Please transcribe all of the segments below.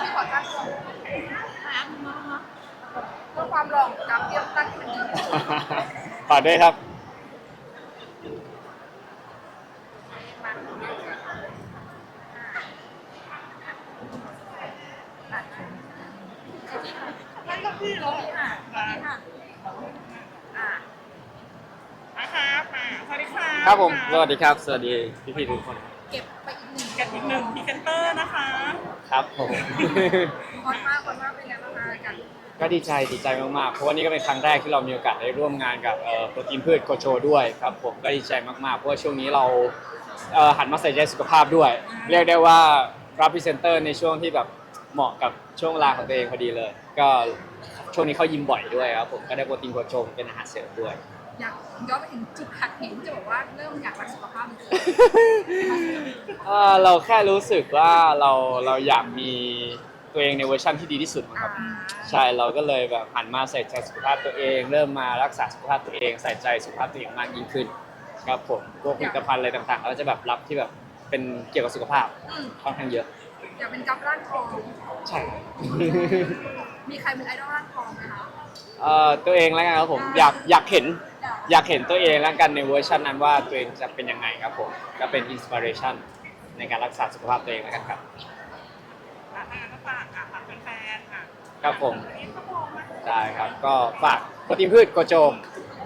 ที่ขอตั้งตัวเพื่อความรองกับเตรียมตั้งที่มันดีที่สุดฝากด้วยครับนั่นก็พี่เลยค่ะค่ะอ่านะครับมาสวัสดีค่ะครับผม สวัสดีครับ สวัสดีพี่ๆทุกคนเก็บไป อีกหนึ่งกันอีกหนึ่งพรีเซนเตอร์นะคะ ครับผม คนมากคนมากเป็นไงบ้างคะกันก็ดีใจดีใจมากๆ เพราะว่านี่ก็เป็นครั้งแรกที่เรามีโอกาสได้ร่วมงานกับเอ่อโปรตีนพืชโกโจด้วยครับผมก็ดีใจมากๆ เพราะว่าช่วงนี้เราเอ่อหันมาใส่ใจสุขภาพด้วย เรียกได้ว่ารับพรีเซนเตอร์ในช่วงที่แบบเหมาะกับช่วงเวลาของตัวเองพอดีเลย ก็ช่วงนี้เขายิมบ่อยด้วยครับผมก็ได้โปรตีนโกโจเป็นอาหารเสริมด้วย อยากย้อนไปถึงจุดหักเหที่จะบอกว่าเริ่มอยากรักสุขภาพเลยเอ่อเราแค่รู้สึกว่าเราเราอยากมีตัวเองในเวอร์ชันที่ดีที่สุดมั้งครับ ใช่เราก็เลยแบบหันมาใส่ใจสุขภาพตัวเอง เริ่มมารักษาสุขภาพตัวเอง ใส่ใจสุขภาพตัวเองมากยิ่งขึ้นครับผมพวกผลิตภัณฑ์อะไรต่างๆเราจะแบบรับที่แบบเป็นเกี่ยวกับสุขภาพอืมค่อนข้างเยอะ อยากเป็นกับร่างทอง ใช่ มีใครเป็นไอดอลร่างทองไหมคะ เอ่อตัวเองแล้วกันครับผมอยากอยากเห็น อยากเห็นตัวเองแล้วกันในเวอร์ชันนั้นว่าตัวเองจะเป็นยังไงครับผมก็เป็นอินสปิเรชันในการรักษาสุขภาพตัวเองแล้วกันครับอะทางนั้นก็ฝากอะฝากแฟนๆค่ะครับผมวันนี้ก็บอกว่าได้ครับก็ฝากโปรตีนพืชโกโจม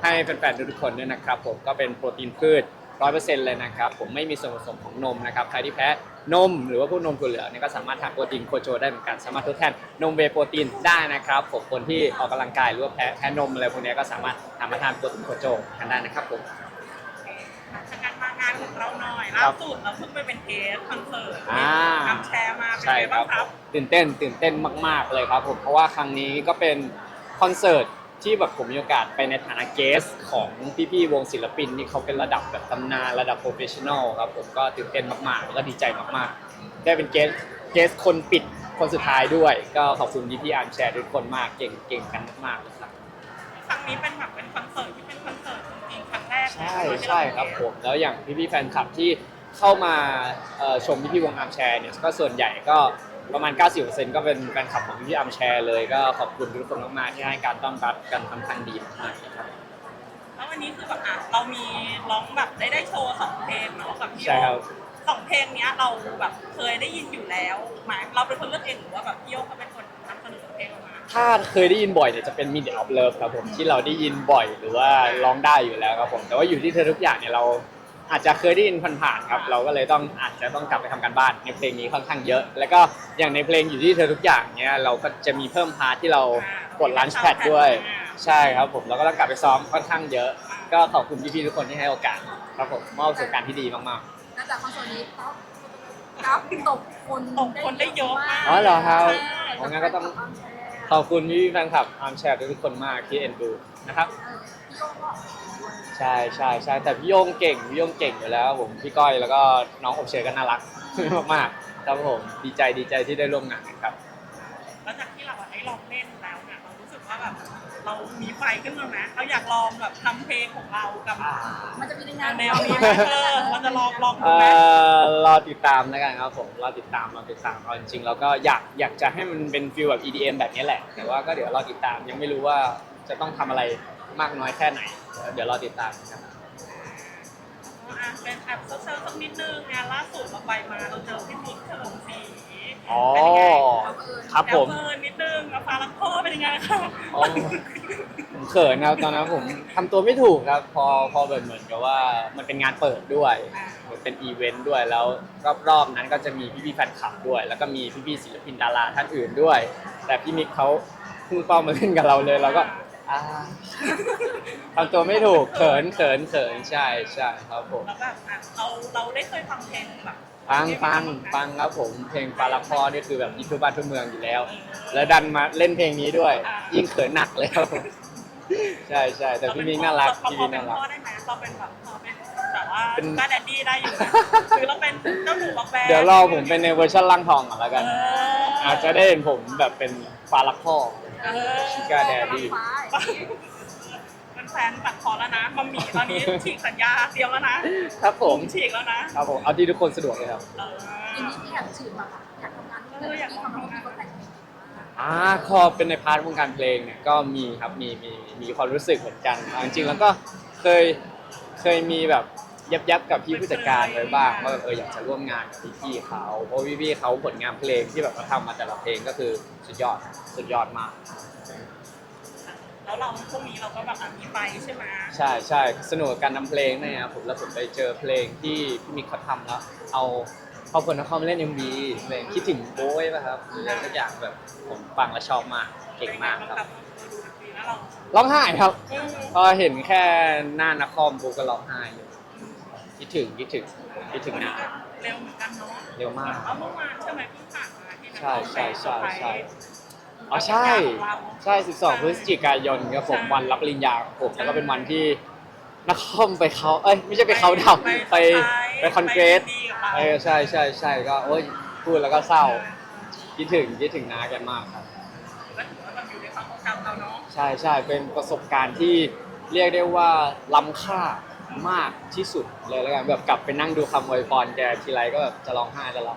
ให้แฟนๆทุกๆคนด้วยนะครับผมก็เป็นโปรตีนพืช ร้อยเปอร์เซ็นต์เลยนะครับ ผมไม่มีส่วนผสมของนมนะครับ ใครที่แพ้นมหรือว่าพวกนมถั่วเหลืองเนี่ยก็สามารถทานโปรตีนโกโจได้เหมือนกัน สามารถทดแทนนมเวย์โปรตีนได้นะครับผมคนที่ออกกำลังกายหรือว่าแพ้แพ้นมอะไรพวกเนี้ยก็สามารถทำมาทานโปรตีนโกโจกันได้นะครับผมทางการมางานของเราหน่อยครัล่าบสุดเราเพิ่งไปเป็นเกสคอนเสิร์ตอ่าทำแชร์มาเป็นใช่ไงคบ้ารังบครับตื่นเต้นตื่นเต้นมาก ๆเลยครับผมเพราะว่าครั้งนี้ก็เป็นคอนเสิร์ต ที่แบบผมมีโอกาสไปในฐานะเกสของพี่ๆวงศิลปินที่เขาเป็นระดับแบบตำนานระดับโปรเฟชชั่นอลครับผมก็ตื่นเต้นมากๆแล้วก็ดีใจมากๆ ได้เป็นเกสเกสคนปิดคนสุดท้ายด้วย ก็ขอบคุณพี่ๆอาร์มแชร์ทุกคนมากเก่งเก่งกันมากๆเลยครับครั้งนี้เป็นแบบเป็นคอนเสิร์ตที่เป็นคอนเสิร์ตจริงๆครั้งแรกใช่ใช่ครับผมแล้วอย่างพี่ๆแฟนคลับที่เข้ามาเอ่อชมพี่ๆวงอาร์มแชร์เนี่ยก็ส่วนใหญ่ก็ ประมาณ 90%ก็เป็นแฟนคลับของพี่ๆอาร์มแชร์เลยก็ขอบคุณทุกคนมากๆที่ให้การต้อนรับกันค่อนข้างดีมากๆนะครับ แล้ววันนี้คือแบบอะเรามีร้องแบบได้ได้โชว์สองเพลงเนาะกับพี่ใช่ครับ สองเพลงเนี้ยเราแบบเคยได้ยินอยู่แล้วหมายเราเป็นคนเลือกเองหรือว่าแบบพี่โยเขาเป็นคนนำเสนอเพลงออกมาถ้าเคยได้ยินบ่อยเนี่ยจะเป็น Minute of Love ครับผมที่เราได้ยินบ่อยหรือว่าร้องได้อยู่แล้วครับผม แต่ว่าอยู่ที่เธอทุกอย่างเนี่ยเรา อาจจะเคยได้ยินผ่านๆครับ เราก็เลยต้องอาจจะต้องกลับไปทำการบ้านในเพลงนี้ค่อนข้างเยอะ แล้วก็อย่างในเพลงอยู่ที่เธอทุกอย่างเนี่ยเราก็จะมีเพิ่มพาร์ทที่เรากดลันช์แพดด้วย ใช่ครับผมเราก็ต้องกลับไปซ้อมค่อนข้างเยอะ ก็ขอบคุณพี่ๆทุกคนที่ให้โอกาสครับผมมอบประสบการณ์ที่ดีมากนอกจากคอนเสิร์ตนี้ต๊อปต๊อปตบคนตกคนได้เยอะมากๆอ๋อเหรอครับใช่งั้นก็ต้อง ขอบคุณพี่ๆแฟนคลับอาร์มแชร์ทุกคนมากที่เอ็นดูนะครับเออพี่โยก็ ใช่ใช่ใช่แต่พี่โยงเก่งพี่โยงเก่งอยู่แล้วครับผมพี่ก้อยแล้วก็น้องอบเชยก็น่ารัก มากๆครับผมดีใจดีใจที่ได้ร่วมงานกันครับแล้วจากที่เราอะได้ลองเล่นแล้วเนี่ยเรารู้สึกว่าแบบเรามีไฟขึ้นมาไหมเราอยากลองแบบทำเพลงของเรากับมันจะมีในงานแนวนี้ไหมเออเราจะลองลองดูเอ่ไหมอรอติดตามแล้วกันครับผมรอติดตามรอติดตามเอาจริงๆแล้วก็อยากอยากจะให้มันเป็นฟิลแบบ EDM แบบนี้แหละ แต่ว่าก็เดี๋ยวรอติดตามยังไม่รู้ว่าจะต้องทำอะไร มากน้อยแค่ไหน เดี๋ยวรอติดตามครับ อะเป็นแอบเซอร์สักนิดนึงงานล่าสุดเราไปมาเราเจอพี่มิกเฉลิมศรีอ๋อ เป็นยังไงครับผม แอบเฟิร์นนิดนึงเอาฟ้าลังพ่อเป็นยังไงคะอ๋อผมเขินครับตอนนั้นผมทำตัวไม่ถูกครับ พอพอแบบเหมือนกับว่ามันเป็นงานเปิดด้วยเหมือนเป็นอีเวนต์ด้วยแล้วรอบๆนั้นก็จะมีพี่ๆแฟนคลับด้วย แล้วก็มีพี่ๆศิลปินดาราท่านอื่นด้วย แต่พี่มิกเขาพุ่งเป้ามาเล่นกับเราเลยเราก็ อ่าทำตัวไม่ถูกเขินเขินเขินใช่ใช่ครับผม แล้วแบบอะเราเราได้เคยฟังเพลงแบบฟังฟังฟังครับผม เพลงปลาละพอนี่คือแบบอินทุกบ้านทุกเมืองอยู่แล้ว แล้วดันมาเล่นเพลงนี้ด้วย ยิ่งเขินหนักเลยครับผมใช่ใช่แต่พี่มิกน่ารัก เราพี่พมิอกเป็น่านรักพ่อได้ไหมเราเป็นแบบพอเป็นแบบว่าเป็นก้าแดดดี้ได้อยู่ไหมคือเราเป็นเจ้าหนูบอกแบเดี๋ยวรอผมเป็นในเวอร์ชันล่างทองก่อนแล้วกัน เอออาจจะได้เห็นผมแบบเป็นปลาลักพ่อเออ ชิก้าแดดดี้ฟ้ามันฟนๆตัดคอแล้วนะมัมมี่ตอนนี้ฉีกสัญญาเตรียมแล้วนะครับผมฉีกแล้วนะครับผมเอาที่ทุกคนสะดวกเลยครับเอออย่างนี้ที่อยากจืดแบบอยากทำงานที่แบบที่ทำงานที่เขาแต่งเพลงอ่าพอเป็นในพาร์ทวงการเพลงเนี่ยก็มีครับมีมีมีความรู้สึกเหมือนกันเอาจริงๆแล้วก็เคยเคยมีแบบ ยับยับๆกับพี่ผู้จัดการไว้บ้างว่าแบบเอออยากจะร่วมงานกับพี่ๆเขาเพราะพี่ๆเขาผลงานเพลงที่แบบเขาทำมาแต่ละเพลงก็คือสุดยอดสุดยอดมาก แล้วเราพวกนี้เราก็แบบอะมีไปใช่ไหมใช่ใช่สนุกกับการทำเพลงเนยครับผมแล้วผมไปเจอเพลงที่พี่มิกเขาทำแล้วเอาเอาผลนครมาเล่น MV เพลงคิดถึงโบ้ยป่ะครับหรืออะไรสักอย่างแบบผมฟังแล้วชอบมากเก่งมากครับเราดูดนตรีแล้วเราร้องไห้ครับอืมพอเห็นแค่หน้านครบูก็ร้องไห้เลย คิดถึงคิดถึงคิดถึงนะเร็วเหมือนกันเนาะเร็วมากเอาเมื่อวานใช่ไหมเพิ่งผ่านมาที่นักใช่ใช่ใช่ใช่อ๋อร้ใช่ใช่ 12 พฤศจิกายนครับผมวันรับปริญญาของผมแล้วก็เป็นวันที่นักคอมไปเขาเอ้ยไม่ใช่ไปเขาดำไปไปคอนเกรสเออใช่ใช่ใช่ก็โอ้ยพูดแล้วก็เศร้าคิดถึงคิดถึงน้ากันมากครับก็ถือว่าแบบอยู่ในความทรงจำเราเนาะใช่ใช่เป็นประสบการณ์ที่เรียกได้ว่าล้ำค่า มากที่สุดเลยแล้วกันแบบกลับไปนั่งดูคำอวยพรแกทีไรก็แบบจะร้องไห้แล้วล่ะ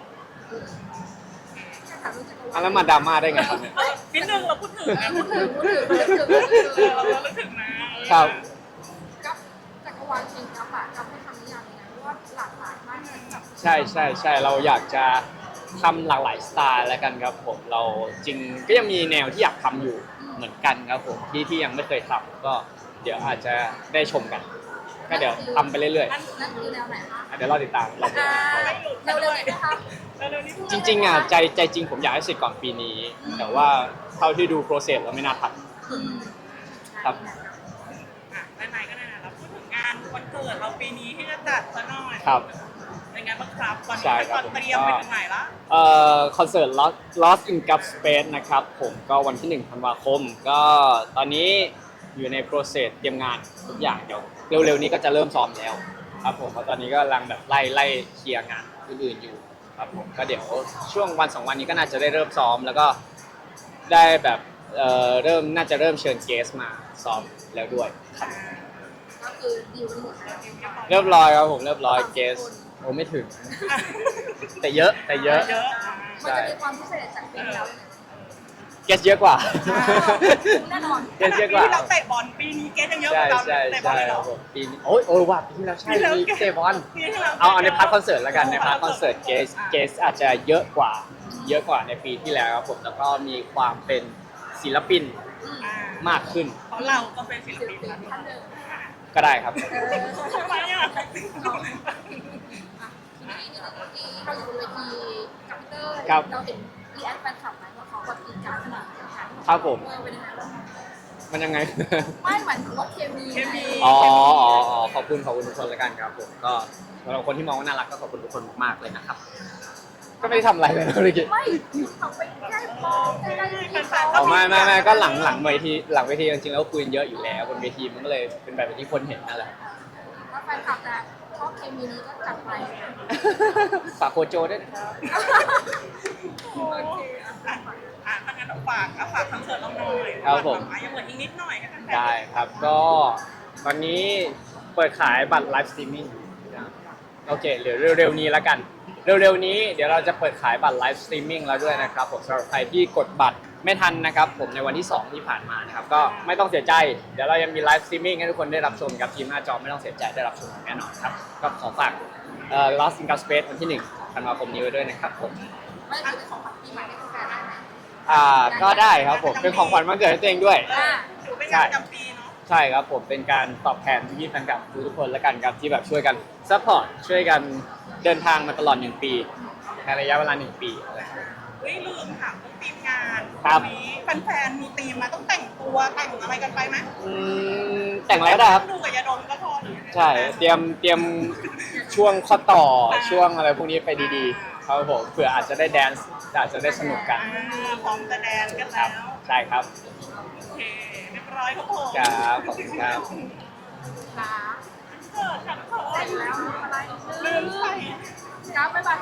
แค่ถามเรื่องจักรวาอะลแล้วมาดราม่าได้ไงครับเนี่ยเออนิดนึงเราพูดถึงนะพูดถึงพูดถึงพูดถึงพูดถึงเออเราเราถึงนะครับกับจักรวาลเพลงครับอะกับให้คำนิยามยังไงเพราะว่าหลากหลายมากเลยแบบใช่ใช่ใช่เราอยากจะทำหลากหลายสไตล์แล้วกันครับผมเราจริงก็ยังมีแนวที่อยากทำอยู่เหมือนกันครับผมที่ที่ยังไม่เคยทำก็เดี๋ยวอาจจะได้ชมกัน ก็เดี๋ยวทำไปเรื่อยอันนั่นคือแนวไหนคะๆอะเดี๋ยวเราติดตามเราติดอ่าตามเร็วๆนี้นะคะเร็วๆนี้พูดจริง ๆอะใจใจจริงผมอยากให้เสร็จก่อนปีนี้ แต่ว่าเท่าที่ดูโปรเซสแล้วไม่น่าทัน อืมครับ อะไหนๆก็ไหนๆเราพูดถึงงานวันเกิดเราปีนี้ที่จะจัดซะหน่อยครับ เป็นไงบ้างครับตอนใช่นี้ครัตบอนเตรียมไปถึงไหนละเอ่อคอนเสิร์ต Lost Lost in Gap Space นะครับ ผมก็วันที่1ธันวาคม ก็ตอนนี้ อยู่ในโปรเซสเตรียมงานทุกอย่างเดี๋ยวเร็วๆนี้ก็จะเริ่มซ้อมแล้วครับผมเพราะตอนนี้ก็กำลังแบบไล่ไล่เคลียร์งานอื่นๆอยู่ครับผมก็เดี๋ยวช่วงวันสองวันนี้ก็น่าจะได้เริ่มซ้อมแล้วก็ได้แบบเอ่อเริ่มน่าจะเริ่มเชิญเกสมาซ้อมแล้วด้วยครับก็คือดีลกันหมดแล้วเรียบร้อยครับผมเรียบร้อยเกสโอ้ไม่ถึง แต่เยอะแต่เยอะเยอะมันจะมีความพิเศษจากเพลงแล้ว เกสเยอะกว่า แน่นอนเกสเยอะกว่า ปีที่เราเตะบอลปีนี้เกสยังเยอะกใช่ว่าเราใช่เตะบอใช่ลเลยเหครรัอบผมปีนี้โอ้ยโอ้ยว่ะปีที่แล้วใช่ปีที่แล้วมีเตะบอลปีที่แล้วเอาเอาในพาร์ทคอนเสิร์ตแล้วกันในพาร์ทคอนเสิร์ตเกสเกสอาจจะเยอะกว่า เยอะกว่าในปีที่แล้วครับผมแล้วก็มีความเป็นศิลปินอ่ามากขึ้นเพราะเราก็เป็นศิลศิลปินปินนะท่านหนึ่งก็ได้ครับเออทำไมอะอะทีนี้นี่ที่เราอยู่บนเวทีกับพี่เตอร์ครับ เราเห็น รีแอคแฟนคลับไหมว่าเขาแบบอินการขนาดไหนคะครับผม เออเป็นยังไงบ้างมันยังไง ไม่หมายถึงว่าเคมีเคมี อ๋ออ๋ออ๋อขอบคุณขอบคุณทุกคนแล้วกันครับผมก็สำหรับคนที่มองว่าน่ารักก็ขอบคุณทุกคนมากๆเลยนะครับ ก็ไม่ได้ทำอะไรเลยนะเมื่อกี้ไม่เขาไปใกล้มองใกล้ๆที่เขาอ๋อไม่ไม่ไม่ก็หลังหลังเวทีหลังเวทีจริงๆแล้วคุยกันเยอะอยู่แล้วบนเวทีมันก็เลยเป็นแบบที่คนเห็นนั่นแหละถ้าแฟนคลับจะชอบเคมีนี้ก็จัดไปนะฝากโคโจด้วยนะครับ ครับผม อะยังเหลืออีกนิดหน่อยให้แฟนๆได้ครับก็ตอนนี้เปิดขายบัตรไลฟ์สตรีมมิ่งโอเคเดี๋ยวเร็วๆนี้แล้วกัน เร็วๆนี้เดี๋ยวเราจะเปิดขายบัตรไลฟ์สตรีมมิ่งแล้วด้วยนะครับผมสำหรับใครที่กดบัตรไม่ทันนะครับผมในวันที่ 2 ที่ผ่านมานะครับก็ไม่ต้องเสียใจ เดี๋ยวเรายังมีไลฟ์สตรีมมิ่งให้ทุกคนได้รับชมกับทีมหน้าจอไม่ต้องเสียใจได้รับชมแน่นอนครับก็ขอฝากเอ่อ Lost in Gap Space วันที่1ธันวาคมนี้ไว้ด้วยนะครับผม ไม่ถือเป็นของขวัญ อ่าก็ได้ครับผมเป็นของขวัญวันเกิดให้ตัวเองด้วยเออถือเป็นงานประจำปีเนาะใช่ครับผมเป็นการตอบแทนพี่ๆแฟนคลับทุกๆคนแล้วกันครับที่แบบช่วยกันซัพพอร์ตช่วยกันเดินทางมาตลอดหนึ่งปีในระยะเวลาหนึ่งปีอะไรครับเฮ้ยลืมถามเรื่องทีมงานครับ วันนี้แฟนๆมีธีมมาต้องแต่งตัวแต่งอะไรกันไปไหมอืมแต่งอะไรก็ได้ครับ ดูกับยาดมก็พอหรือยังไงใช่เตรียมเตรียมช่วงข้อต่อช่วงอะไรพวกนี้ไปดีๆ ครับผมเผื่ออาจจะได้แดนซ์อาจจะได้สนุกกัน อ่าพร้อมจะแดนกันครัแล้บว ใช่ครับ โอเค เรียบร้อยครับผมครับขอบคุณครับ ค่ะเกิดครับผมได้อยู่แล้วอะไรลืมใส่ ครับบ๊ายบาย